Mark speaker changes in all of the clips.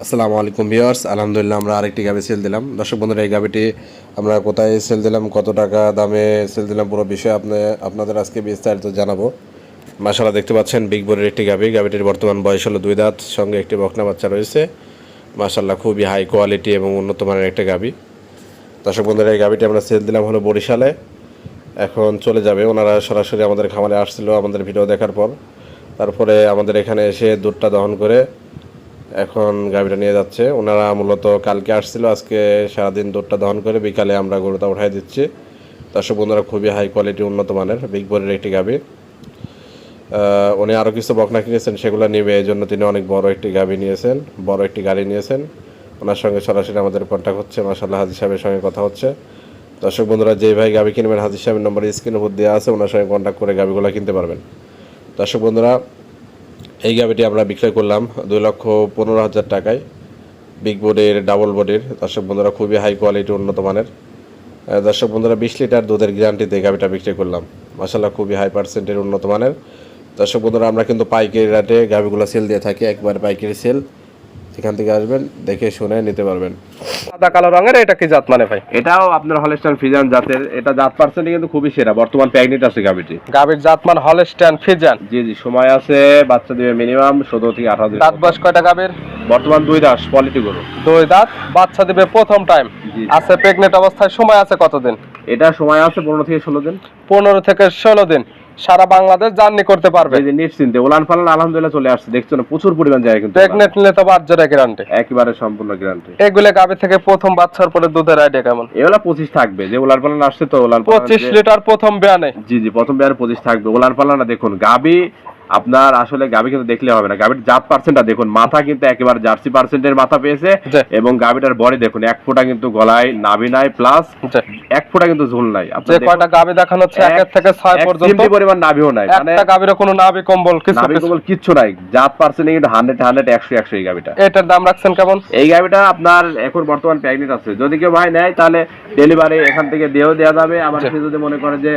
Speaker 1: আসসালামু আলাইকুম ভিউয়ার্স, আলহামদুলিল্লাহ আমরা আরেকটি গাবি সেল দিলাম। দর্শক বন্ধুরা, এই গাবিটি আমরা কোথায় সেল দিলাম, কত টাকা দামে সেল দিলাম, পুরো বিষয়ে আপনি, আপনাদের আজকে বিস্তারিত জানাব। মাশাআল্লাহ, দেখতে পাচ্ছেন বিগ বোর্ডের একটি গাবি। গাবিটির বর্তমান বয়স হলো দুই দাঁত, সঙ্গে একটি বকনা বাচ্চা রয়েছে। মাশাআল্লাহ, খুবই হাই কোয়ালিটি এবং উন্নত মানের একটা গাবি। দর্শক বন্ধুরা, এই গাবিটি আমরা সেল দিলাম হলো বরিশালে। এখন চলে যাবে। ওনারা সরাসরি আমাদের খামারে আসছিল আমাদের ভিডিও দেখার পর। তারপরে আমাদের এখানে এসে দুধটা দহন করে এখন গাড়িটা নিয়ে যাচ্ছে। ওনারা মূলত কালকে আসছিল, আজকে সারাদিন দুধটা দহন করে বিকালে আমরা গরুটা উঠাই দিচ্ছি। দর্শক বন্ধুরা, খুবই হাই কোয়ালিটি উন্নত মানের বিগ বোর্ডের একটি গাবি উনি আরও কিছু বকনা কিনেছেন, সেগুলো নেবে, এই জন্য তিনি অনেক বড় একটি গাবি নিয়েছেন, বড় একটি গাড়ি নিয়েছেন। ওনার সঙ্গে সরাসরি আমাদের কন্ট্যাক্ট হচ্ছে মাসাল্লাহ হাজির সাহেবের সঙ্গে কথা হচ্ছে। দর্শক বন্ধুরা, যেই ভাই গাবি কিনবেন হাজির সাহেবের নম্বর স্ক্রিনের উপর দেওয়া আছে, ওনার সঙ্গে কন্ট্যাক্ট করে গাবিগুলো কিনতে পারবেন। দর্শক বন্ধুরা এই গাবিটি আমরা বিক্রয় করলাম দুই লক্ষ পনেরো হাজার টাকায়। বিগ বোর্ডের ডাবল বোর্ডের দর্শক বন্ধুরা, খুবই হাই কোয়ালিটি উন্নত মানের। দর্শক বন্ধুরা, বিশ লিটার দুধের গ্যারান্টিতে গাবিটা বিক্রি করলাম। মাসাল্লাহ খুবই হাই পার্সেন্টের উন্নত মানের। দর্শক বন্ধুরা, আমরা কিন্তু পাইকারি রেটে গাবিগুলো সেল দিয়ে থাকি। একবার পাইকারি সেল এখান থেকে আসবেন দেখে শুনে নিতে পারবেন।
Speaker 2: সাদা কালো রঙের এটা কি জাত মানে ভাই?
Speaker 3: এটাও আপনার হলস্টাইন ফিজান জাতের এটা জাত পার্সেন্ট কিন্তু খুবই সেরা বর্তমান প্যাগনেট আছে গাবিটি
Speaker 2: গাভীর জাত মান হলস্টাইন ফিজান
Speaker 3: জি জি সময় আছে বাচ্চা দিবে মিনিমাম সতেরো থেকে আঠারো দিন
Speaker 2: দাঁত বয়স কয়টা গাভীর?
Speaker 3: বর্তমান দুই দাস কোয়ালিটি গরু।
Speaker 2: দুই দাঁত বাচ্চা দিবে প্রথম টাইম
Speaker 3: জি।
Speaker 2: আছে প্রেগনেন্ট অবস্থায় সময় আছে কতদিন?
Speaker 3: এটা সময় আছে পনেরো থেকে ষোলো দিন।
Speaker 2: পনেরো থেকে ষোলো দিন। সারা বাংলাদেশ জার্নি করতে পারবে।
Speaker 3: এই যে নিশ্চিন্তে ওলান ফালান আলহামদুলিল্লাহ চলে আসছে। দেখছ না প্রচুর পরিমাণ যায় কিন্তু
Speaker 2: প্রেগনেন্ট নিলে তো বাচ্চারা গ্যারান্টি
Speaker 3: একেবারে সম্পূর্ণ গ্যারান্টি
Speaker 2: এগুলো গাবে থেকে প্রথম বাচ্চার পরে দুধের আইডিয়া কেমন?
Speaker 3: এগুলা পঁচিশ থাকবে যে ওলান ফালান আসছে তো ওলান পালান
Speaker 2: পঁচিশ
Speaker 3: যে-
Speaker 2: লিটার প্রথম বেয়ানে
Speaker 3: জি জি প্রথম বিয়ার পঁচিশ থাকবে। ওলান ফালানা দেখুন গাবি আপনার আসলে গাবি কিন্তু দেখলে হবে না। গাবির জাত পার্সেন্টটা দেখুন মাথা কিন্তু একেবারে জার্সি পার্সেন্টের মাথা পেয়েছে এবং গাবিটার বডি দেখুন এক ফোঁটা কিন্তু গলায় নাভি নাই প্লাস এক ফোঁটা কিন্তু ঝুল নাই।
Speaker 2: যে
Speaker 3: আপনার
Speaker 2: কয়টা গাভী দেখানো হচ্ছে একের থেকে ছয় পর্যন্ত
Speaker 3: পরিমাণ নাভিও নাই মানে
Speaker 2: একটা গাভীর কোনো নাভি কম্বল কিছু
Speaker 3: নাভি
Speaker 2: কিছু
Speaker 3: কিচ্ছু নাই। জাত পার্সেন্ট কিন্তু হান্ড্রেড হান্ড্রেড একশো একশো এই গাবিটা
Speaker 2: এটার দাম রাখছেন কেমন?
Speaker 3: এই গাবিটা আপনার এখন বর্তমান প্রেগনেন্ট আছে। যদি কেউ ভাই নেয় তাহলে ডেলিভারি এখান থেকে দিয়েও দেওয়া যাবে। আবার যদি মনে করে যে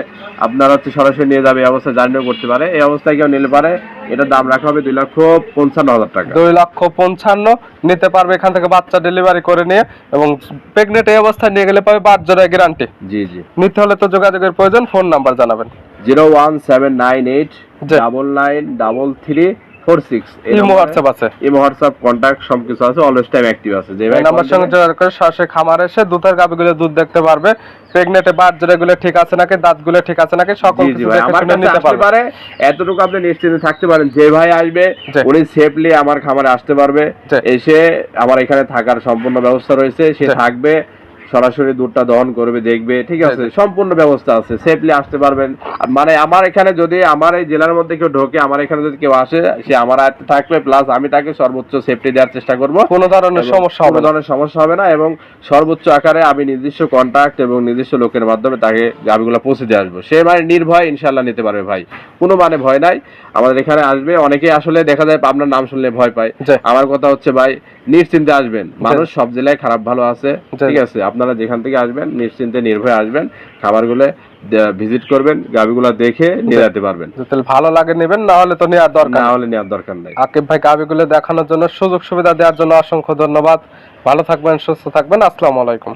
Speaker 3: আপনার হচ্ছে সরাসরি নিয়ে যাবে এই অবস্থায় জার্নিও করতে পারে। এই অবস্থায় কেউ নিলে পারে এটার দাম রাখা হবে দুই লক্ষ পঞ্চান্ন হাজার টাকা।
Speaker 2: দুই লক্ষ পঞ্চান্ন নিতে পারবে এখান থেকে বাচ্চা ডেলিভারি করে নিয়ে এবং প্রেগনেন্ট এই অবস্থায় নিয়ে গেলে পাবে পাঁচ জোড়া গ্যারান্টি
Speaker 3: জি জি।
Speaker 2: নিতে হলে তো যোগাযোগের প্রয়োজন ফোন নাম্বার জানাবেন।
Speaker 3: Zero one seven nine eight double nine double three four six
Speaker 2: imo WhatsApp আছে।
Speaker 3: ইমো হোয়াটসঅ্যাপ কন্ট্যাক্ট সবকিছু আছে অলওয়েজ টাইম অ্যাক্টিভ আছে। যে ভাই
Speaker 2: নাম্বার সঙ্গে যোগাযোগ করে সরাসরি খামার এসে দুধের গাভিগুলো দুধ দেখতে পারবে। প্রেগনেন্টে বাদ জোড়াগুলো ঠিক আছে নাকি দাঁতগুলো ঠিক আছে নাকি সকল
Speaker 3: জি জি
Speaker 2: কিছু দেখে
Speaker 3: আমার
Speaker 2: শুনে নিতে পারবে।
Speaker 3: এতটুকু আপনি নিশ্চিন্তে থাকতে পারেন যে ভাই আসবে উনি সেফলি আমার খামারে আসতে পারবে। এসে আমার এখানে থাকার সম্পূর্ণ ব্যবস্থা রয়েছে সে থাকবে সরাসরি দুধটা দহন করবে দেখবে ঠিক আছে?
Speaker 2: জি, জি।
Speaker 3: সম্পূর্ণ ব্যবস্থা আছে সেফলি আসতে পারবেন। মানে আমার এখানে যদি আমার এই জেলার মধ্যে কেউ ঢোকে আমার এখানে যদি কেউ আসে সে আমার আয়ত্তে থাকবে প্লাস আমি তাকে সর্বোচ্চ সেফটি দেওয়ার চেষ্টা করব।
Speaker 2: কোনো ধরনের সমস্যা হবে
Speaker 3: কোনো ধরনের সমস্যা হবে না এবং সর্বোচ্চ আকারে আমি নির্দিষ্ট কন্ট্যাক্ট এবং নির্দিষ্ট লোকের মাধ্যমে তাকে গাবিগুলো পৌঁছে দিয়ে আসব। সে মানে নির্ভয় ইনশাল্লাহ নিতে পারবে ভাই। কোনো মানে ভয় নাই। আমাদের এখানে আসবে অনেকেই আসলে দেখা যায় আপনার নাম শুনলে ভয় পায়। আমার কথা হচ্ছে ভাই নিশ্চিন্তে আসবেন। মানুষ সব জেলায় খারাপ ভালো আছে ঠিক আছে? আপনারা যেখান থেকে আসবেন নিশ্চিন্তে নির্ভয়ে আসবেন খাবারগুলো ভিজিট করবেন গাবিগুলো দেখে নিয়ে যেতে পারবেন।
Speaker 2: তাহলে ভালো লাগে নেবেন না হলে তো নেওয়ার দরকার
Speaker 3: না হলে নেওয়ার দরকার নেই।
Speaker 2: আকিব ভাই গাবিগুলো দেখানোর জন্য সুযোগ সুবিধা দেওয়ার জন্য অসংখ্য ধন্যবাদ। ভালো থাকবেন সুস্থ থাকবেন। আসসালামু আলাইকুম।